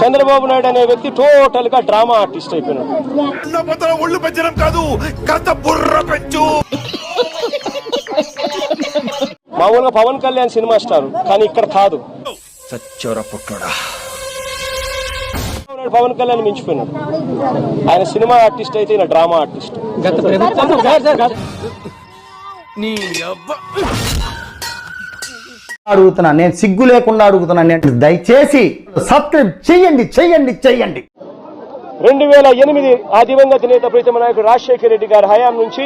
చంద్రబాబు నాయుడు అనే వ్యక్తి టోటల్గా డ్రామా ఆర్టిస్ట్ అయిపోయినాడు. ఒళ్ళు పెంచడం కాదు బుర్ర పెంచు. మామూలుగా పవన్ కళ్యాణ్ సినిమా స్టార్ కానీ ఇక్కడ కాదు. సచ్చోర పుట్టోడా. పవన్ కళ్యాణ్ మించిపోయినాడు. ఆయన సినిమా ఆర్టిస్ట్ అయితే ఈయన డ్రామా ఆర్టిస్ట్. అడుగుతున్నాను నేను సిగ్గు లేకుండా అడుగుతున్నాను నేను దయచేసి సబ్స్క్రైబ్ చెయ్యండి చెయ్యండి చెయ్యండి రెండు వేల ఎనిమిది ఆ దివంగత నేత ప్రీతమ నాయకుడు రాజశేఖర రెడ్డి గారి హయాం నుంచి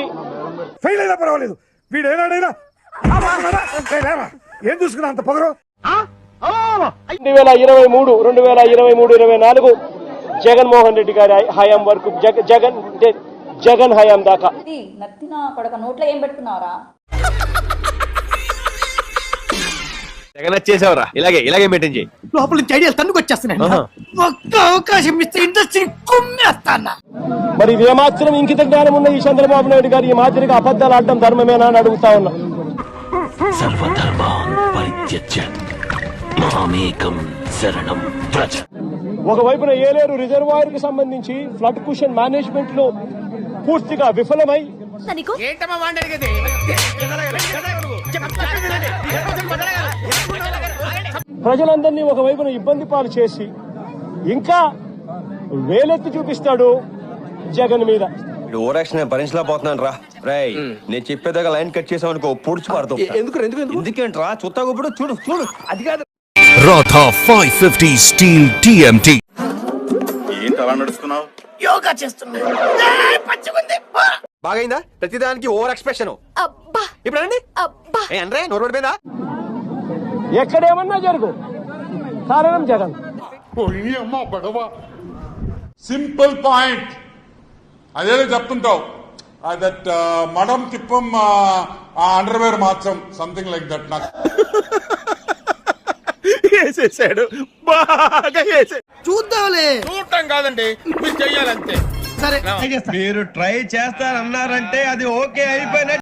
ఫెయిల్ అయినా పర్వాలేదు. వీడు ఏనాడైనా? ఏం చూసుకున్నా అంత పొగరు? రెండు వేల ఇరవై మూడు రెండు వేల ఇరవై మూడు ఇరవై నాలుగు జగన్మోహన్ రెడ్డి గారి హయాం వరకు జగ- జగన్ జగన్ హయాం దాకా. ఇది నత్తిన కొడక నోట్లో ఏం పెట్టుకున్నావరా? వచ్చేసావురా ఇలాగే ఇలాగే మెయింటైన్ చేయి. లోపల నుంచి ఐడియాలు తన్నుకొచ్చేస్తున్నాయి ఒక్క అవకాశం ఇస్తే ఇండస్ట్రీ కుమ్మేస్తానా? మరి ఏమాత్రం ఇంకిత జ్ఞానం ఉన్న ఈ చంద్రబాబు నాయుడు గారు ఈ మాదిరిగా అబద్ధాలు ఆడడం ధర్మమేనా అని అడుగుతా ఉన్నా. సర్వధర్మాన్ పరిత్యజ్య మామేకం శరణం వ్రజ. ఒకవైపున ఏలేరు రిజర్వాయర్కి సంబంధించి ఫ్లడ్ కుషన్ మేనేజ్మెంట్లో పూర్తిగా విఫలమై ప్రజలందరినీ ఒకవైపున ఇబ్బంది పాలు చేసి ఇంకా వేలెత్తి చూపిస్తాడు జగన్ మీద. ఓరాక్షన్ భరించలేకపోతున్నాను రా. రేయ్ నేను చెప్పేదాకా లైన్ కట్ అనుకో పొడుచు ఎందుకు ఎందుకు ఎందుకేంట్రా చుత్తా ఇప్పుడు చూడు చూడు. అది కాదు. ఫైవ్ ఫిఫ్టీ స్టీల్ టిఎంటి ఏంటి అలా నడుస్తున్నావు? యోగా చేస్తున్నా బాగైందా? ప్రతిదానికి ఓవర్ ఎక్స్ప్రెషన్. అబ్బా. ఇప్పుడు అండి అబ్బా. ఏ అనరే నోరు పడిపోయిందా ఎక్కడేమన్నా జరుగు. కారణం జగన్. Simple point. అదేదో చెప్తుంటావు. దట్ మడం తిప్పం ఆ అండర్వేర్ మార్చం సంథింగ్ లైక్ దట్ నాకు. వేసేసాడు. బాగా వేసే చూద్దాంలే. చూడటం కాదండి మీరు చెయ్యాలంతే. సరే. మీరు ట్రై చేస్తారన్నారంటే అది ఓకే అయిపోయిన